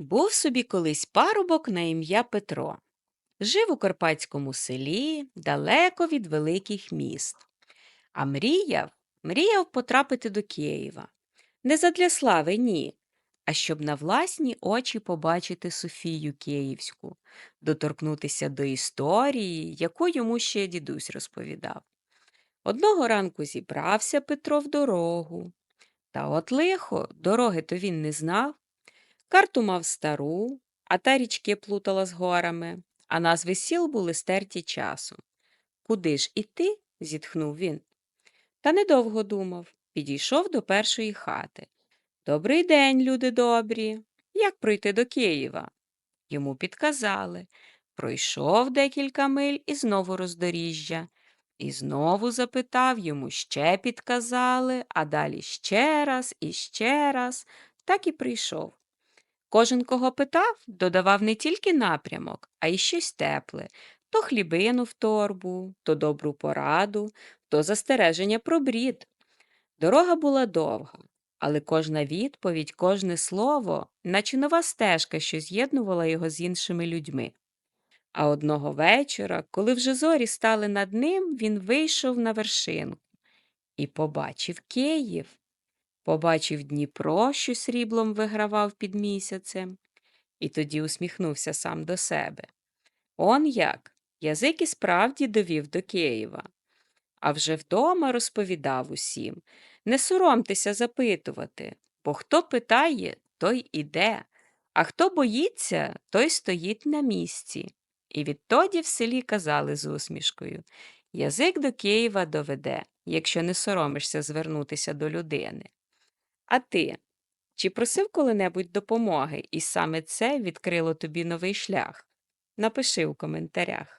Був собі колись парубок на ім'я Петро. Жив у карпатському селі, далеко від великих міст. А мріяв, мріяв потрапити до Києва. Не задля слави, ні, а щоб на власні очі побачити Софію Київську, доторкнутися до історії, яку йому ще дідусь розповідав. Одного ранку зібрався Петро в дорогу. Та от лихо, дороги то він не знав. Карту мав стару, а та річки плутала з горами, а назви сіл були стерті часом. Куди ж іти? зітхнув він. Та недовго думав, підійшов до першої хати. Добрий день, люди добрі. Як пройти до Києва? Йому підказали. Пройшов декілька миль і знову роздоріжжя. І знову запитав, йому ще підказали, а далі ще раз і ще раз, так і прийшов. Кожен, кого питав, додавав не тільки напрямок, а й щось тепле то хлібину в торбу, то добру пораду, то застереження про брід. Дорога була довга, але кожна відповідь, кожне слово, наче нова стежка, що з'єднувала його з іншими людьми. А одного вечора, коли вже зорі стали над ним, він вийшов на вершинку і побачив Київ. Побачив Дніпро, що сріблом вигравав під місяцем, і тоді усміхнувся сам до себе. Он як, язик і справді довів до Києва. А вже вдома розповідав усім не соромтеся запитувати, бо хто питає, той іде, а хто боїться, той стоїть на місці. І відтоді в селі казали з усмішкою Язик до Києва доведе, якщо не соромишся звернутися до людини. А ти? Чи просив коли-небудь допомоги, і саме це відкрило тобі новий шлях? Напиши у коментарях.